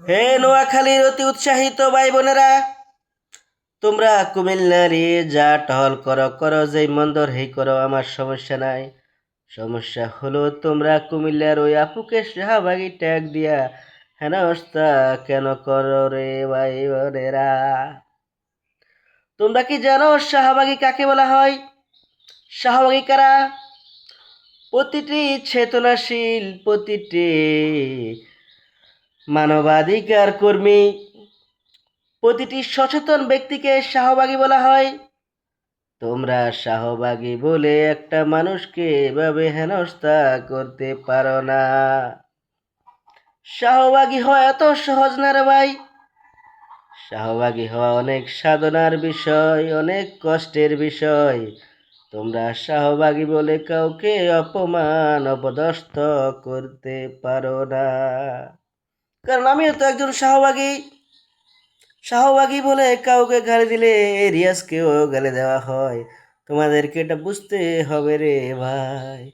হে নোয়াখালীর অতি উৎসাহিত ভাই বোনেরা তোমরা কুমিল্লারে যা টহল করো করো যেই মন্দর, হেই করো, আমার সমস্যা নাই। সমস্যা হলো তোমরা কুমিল্লার ওই আপুকে শাহবাগি ট্যাগ দিয়া হেনস্তা কেন করো রে ভাই বোনেরা তোমরা কি জানো শাহবাগি কাকে বলা হয়? শাহবাগি কারা? প্রতিটি চেতনাশীল প্রতিটি মানবাধিকার কর্মী। প্রতিটি সচেতন ব্যক্তিকে শাহবাগী বলা হয়। তোমরা শাহবাগী বলে একটা মানুষকে এভাবে হেনস্থা করতে পারো না। শাহবাগী হওয়া এত সহজ না রে ভাই। শাহবাগী হওয়া অনেক সাধনার বিষয়, অনেক কষ্টের বিষয়। তোমরা শাহবাগী বলে কাউকে অপমান, অপদস্থ করতে পারো না। কারণ আমিও তো একজন শাহবাগী। শাহবাগী বলে কাউকে গালি দিলে রিয়াজকেও গালি দেওয়া হয়। তোমাদেরকে এটা বুঝতে হবে রে ভাই।